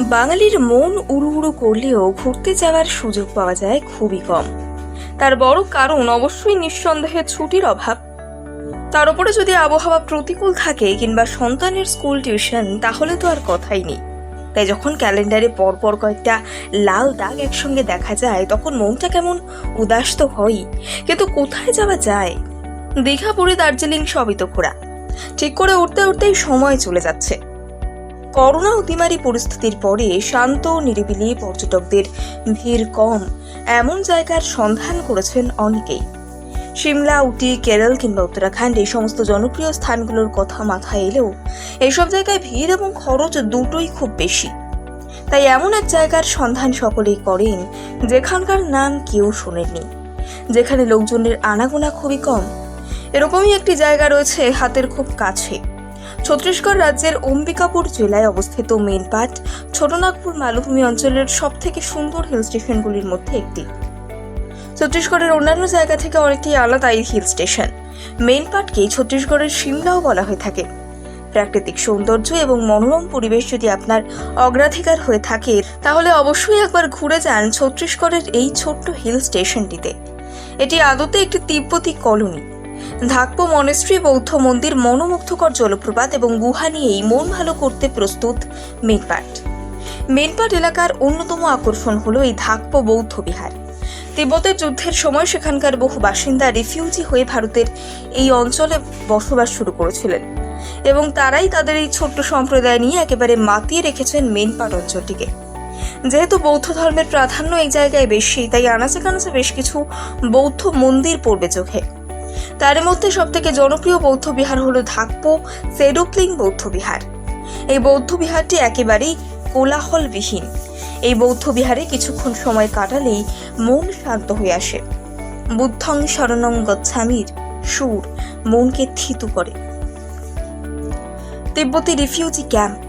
বাঙালির মন উড়ু উড়ু করলেও ঘুরতে যাওয়ার সুযোগ পাওয়া যায় খুবই কম। তার বড় কারণ অবশ্যই নিঃসন্দেহে ছুটির অভাব। তার উপরে যদি আবহাওয়া প্রতিকূল থাকে কিংবা সন্তানের স্কুল টিউশন, তাহলে তো আর কথাই নেই। তাই যখন ক্যালেন্ডারে পরপর কয়েকটা লাল দাগ একসঙ্গে দেখা যায়, তখন মনটা কেমন উদাস তো হয়ই কিন্তু কোথায় যাওয়া যায়? দীঘা, পুরী, দার্জিলিং সবই তো ঘোরা। ঠিক করে উঠতে উঠতেই সময় চলে যাচ্ছে। করোনা অতিমারি পরিস্থিতির পরে শান্ত নিরিবিলি পর্যটকদের ভিড় কম। এমন জায়গার সন্ধান করেছেন অনেকেই। সিমলা উটি, কেরল কিংবা উত্তরাখণ্ড এই সমস্ত জনপ্রিয় স্থানগুলোর কথা মাথায় এলেও এইসব জায়গায় ভিড় এবং খরচ দুটোই খুব বেশি। তাই এমন এক জায়গার সন্ধান সকলেই করেন, যেখানকার নাম কেউ শোনেননি, যেখানে লোকজনের আনাগোনা খুবই কম। এরকমই একটি জায়গা রয়েছে হাতের খুব কাছে। ছত্তিশগড় রাজ্যের অম্বিকাপুর জেলায় অবস্থিত মেনপাট ছোটনাগপুর মালভূমি অঞ্চলের সব থেকে সুন্দর হিল স্টেশনগুলির মধ্যে একটি। ছত্তিশগড়ের অন্যান্য জায়গা থেকে অনেকটাই আলাদা এই হিল স্টেশন মেনপাটকেই ছত্তিশগড়ের সিমলাও বলা হয়ে থাকে। প্রাকৃতিক সৌন্দর্য এবং মনোরম পরিবেশ যদি আপনার অগ্রাধিকার হয়ে থাকে, তাহলে অবশ্যই একবার ঘুরে যান ছত্তিশগড়ের এই ছোট্ট হিল স্টেশনটিতে এটি আদতে একটি তিব্বতী কলোনি। ধাকপো মনেস্ট্রি বৌদ্ধ মন্দির মনোমুগ্ধকর জলপ্রপাত এবং গুহা নিয়েই মন ভালো করতে প্রস্তুত মেনপাট। মেনপাট এলাকার অন্যতম আকর্ষণ হল এই ধাকপো বৌদ্ধ বিহার। তিব্বতের যুদ্ধের সময় সেখানকার বহু বাসিন্দা রিফিউজি হয়ে ভারতের এই অঞ্চলে বসবাস শুরু করেছিলেন এবং তারাই তাদের এই ছোট্ট সম্প্রদায় নিয়ে একেবারে মাতিয়ে রেখেছেন মেনপাট অঞ্চলটিকে। যেহেতু বৌদ্ধ ধর্মের প্রাধান্য এই জায়গায় বেশি, তাই আনাচে কানাচে বেশ কিছু বৌদ্ধ মন্দির পড়বে চোখে। তার মধ্যে সবথেকে জনপ্রিয় বৌদ্ধ বিহার হলো ধাকপো সেডোপ্লিং বৌদ্ধ বিহার। এই বৌদ্ধ বিহারটি একেবারেই কোলাহলবিহীন। এই বৌদ্ধ বিহারে কিছুক্ষণ সময় কাটালেই মন শান্ত হয়ে আসে। বুদ্ধং শরণং গচ্ছামির সুর মনকে থিতু করে। তিব্বতী রিফিউজি ক্যাম্প।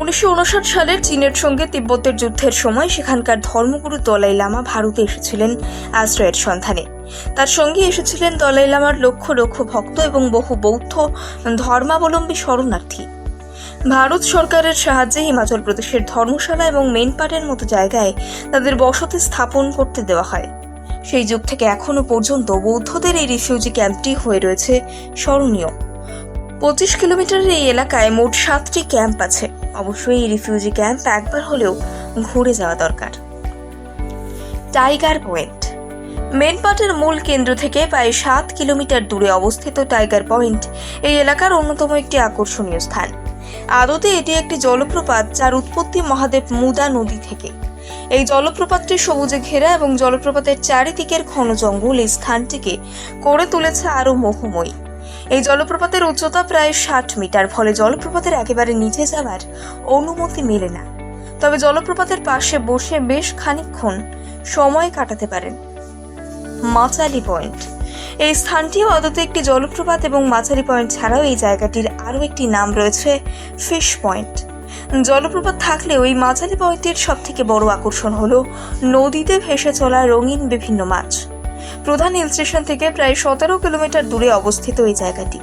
উনিশশো উনষাট সালের চীনের সঙ্গে তিব্বতের যুদ্ধের সময় সেখানকার ধর্মগুরু দলাই লামা ভারতে এসেছিলেন আশ্রয়ের সন্ধানে। তার সঙ্গে এসেছিলেন দলাই লামার লক্ষ লক্ষ ভক্ত এবং বহু বৌদ্ধ ধর্মাবলম্বী শরণার্থী। ভারত সরকারের সাহায্যে হিমাচল প্রদেশের ধর্মশালা এবং মেনপাটের মতো জায়গায় তাদের বসতি স্থাপন করতে দেওয়া হয়। সেই যুগ থেকে এখনও পর্যন্ত বৌদ্ধদের এই রিফিউজি ক্যাম্পটি হয়ে রয়েছে স্মরণীয়। পঁচিশ কিলোমিটারের এই এলাকায় মোট সাতটি ক্যাম্প আছে। অবশ্যই এই রিফিউজি ক্যাম্প একবার হলেও ঘুরে যাওয়া দরকার। টাইগার পয়েন্ট মেনপাটের মূল কেন্দ্র থেকে প্রায় সাত কিলোমিটার দূরে অবস্থিত টাইগার পয়েন্ট, এই এলাকার অন্যতম একটি আকর্ষণীয় স্থান। আদতে এটি একটি জলপ্রপাত যার উৎপত্তি মহাদেব মুদা নদী থেকে। এই জলপ্রপাতটি সবুজে ঘেরা এবং জলপ্রপাতের চারিদিকের ঘন জঙ্গল এই স্থানটিকে করে তুলেছে আরও মোহময়ী। এই জলপ্রপাতের উচ্চতা প্রায় ষাট মিটার, ফলে জলপ্রপাতের একেবারে নিচে যাওয়ার অনুমতি মেলে না। তবে জলপ্রপাতের পাশে বসে বেশ খানিকক্ষণ সময় কাটাতে পারেন। মাচালি পয়েন্ট। এই স্থানটিও আদতে একটি জলপ্রপাত এবং মাচালি পয়েন্ট ছাড়াও এই জায়গাটির আরও একটি নাম রয়েছে ফিশ পয়েন্ট। জলপ্রপাত থাকলেও এই মাঝালি পয়েন্টের সব থেকে বড় আকর্ষণ হলো নদীতে ভেসে চলা রঙিন বিভিন্ন মাছ। প্রধান হিল স্টেশন থেকে প্রায় সতেরো কিলোমিটার দূরে অবস্থিত এই জায়গাটি।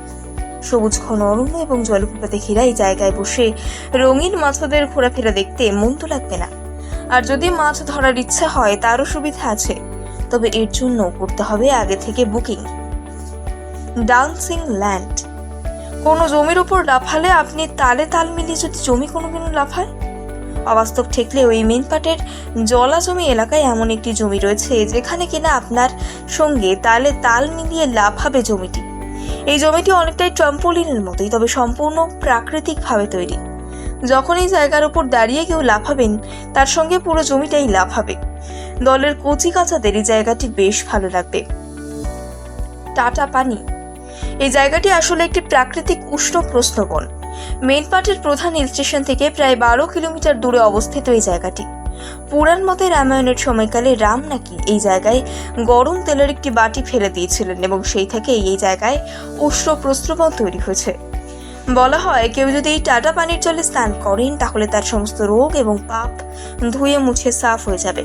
সবুজ ঘন অরণ্য এবং জলপ্রপাতে ঘেরা এই জায়গায় বসে রঙিন মাছদের ঘোরাফেরা দেখতে মন তো লাগবে না। আর যদি মাছ ধরার ইচ্ছা হয়, তারও সুবিধা আছে। তবে এর জন্য করতে হবে আগে থেকে বুকিং। Dancing land. কোনো জমির উপর লাফালে আপনি তালে তাল মিলিয়ে যদি জমি কোনো কোনো লাফায় অবাস্তব ঠেকলেও এই মেনপাটের জলা জমি এলাকায় এমন একটি জমি রয়েছে, যেখানে কিনা আপনার সঙ্গে তালে তাল মিলিয়ে লাফাবে জমিটি। এই জমিটি অনেকটাই ট্রাম্পোলিনের মতোই, তবে সম্পূর্ণ প্রাকৃতিকভাবে তৈরি। যখন এই জায়গার উপর দাঁড়িয়ে কেউ লাফাবেন, তার সঙ্গে পুরো জমিটাই লাফাবে। দলের কচি কাচাদের এই জায়গাটি বেশ ভালো লাগবে। টাটা পানি। এই জায়গাটি আসলে একটি প্রাকৃতিক উষ্ণ প্রশ্নবন মেনপাটের প্রধান হিল স্টেশন থেকে প্রায় বারো কিলোমিটার দূরে অবস্থিত এই জায়গাটি। পুরাণ মতে রামায়ণের সময়কালে রাম নাকি এই জায়গায় গরম তেলের একটি বাটি ফেলে দিয়েছিলেন এবং সেই থেকে এই জায়গায় উষ্ণ প্রস্রবণ তৈরি হয়েছে। বলা হয়, কেউ যদি এই টাটা পানির জলে স্নান করেন, তাহলে তার সমস্ত রোগ এবং পাপ ধুয়ে মুছে সাফ হয়ে যাবে।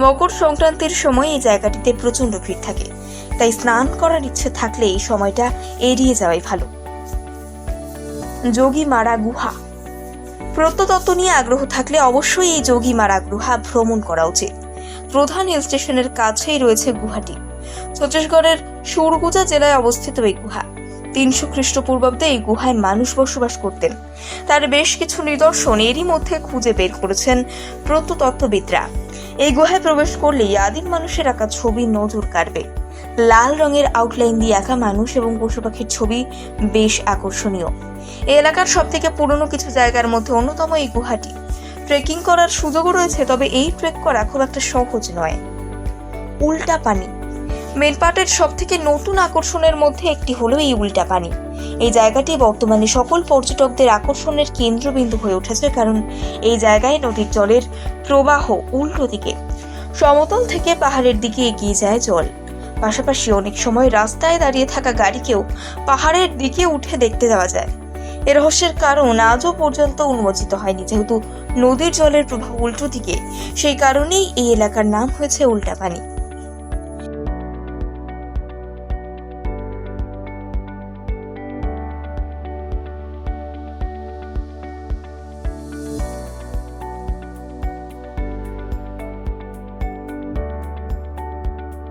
মকর সংক্রান্তির সময় এই জায়গাটিতে প্রচণ্ড ভিড় থাকে। তাই স্নান করার ইচ্ছে থাকলে এই সময়টা এড়িয়ে যাওয়াই ভালো। যোগী মারা গুহা। প্রত্নতত্ত্ব নিয়ে আগ্রহ থাকলে অবশ্যই এই যোগীমারা গুহা ভ্রমণ করা উচিত। প্রধান হিল স্টেশনের কাছেই রয়েছে গুহাটি। ছত্তিশগড়ের সুরগুজা জেলায় অবস্থিত এই গুহা। তিনশো খ্রিস্টপূর্বাব্দে এই গুহায় মানুষ বসবাস করতেন। তার বেশ কিছু নিদর্শন এরই মধ্যে খুঁজে বের করেছেন প্রত্নতত্ত্ববিদরা। এই গুহায় প্রবেশ করলেই আদিম মানুষের আঁকা ছবি নজর কাড়বে। লাল রঙের আউটলাইন দিয়ে আঁকা মানুষ এবং পশু পাখির ছবি বেশ আকর্ষণীয়। এই এলাকার সব থেকে পুরনো কিছু জায়গার মধ্যে অন্যতম এই গুহাটি। ট্রেকিং করার সুযোগও রয়েছে, তবে এই ট্রেক করা খুব একটা সহজ নয়। উল্টা পানি। মেলপাটের সব থেকে নতুন আকর্ষণের মধ্যে একটি হলো এই উল্টা পানি। এই জায়গাটি বর্তমানে সকল পর্যটকদের আকর্ষণের কেন্দ্রবিন্দু হয়ে উঠেছে, কারণ এই জায়গায় নদীর জলের প্রবাহ উল্টো দিকে। সমতল থেকে পাহাড়ের দিকে এগিয়ে যায় জল। পাশাপাশি অনেক সময় রাস্তায় দাঁড়িয়ে থাকা গাড়িকেও পাহাড়ের দিকে উঠে দেখতে যাওয়া যায়। এ রহস্যের কারণ আজও পর্যন্ত উন্মোচিত হয়নি, যেহেতু নদীর জলের প্রভাব উল্টো দিকে। সেই কারণেই এই এলাকার নাম হয়েছে উল্টা পানি।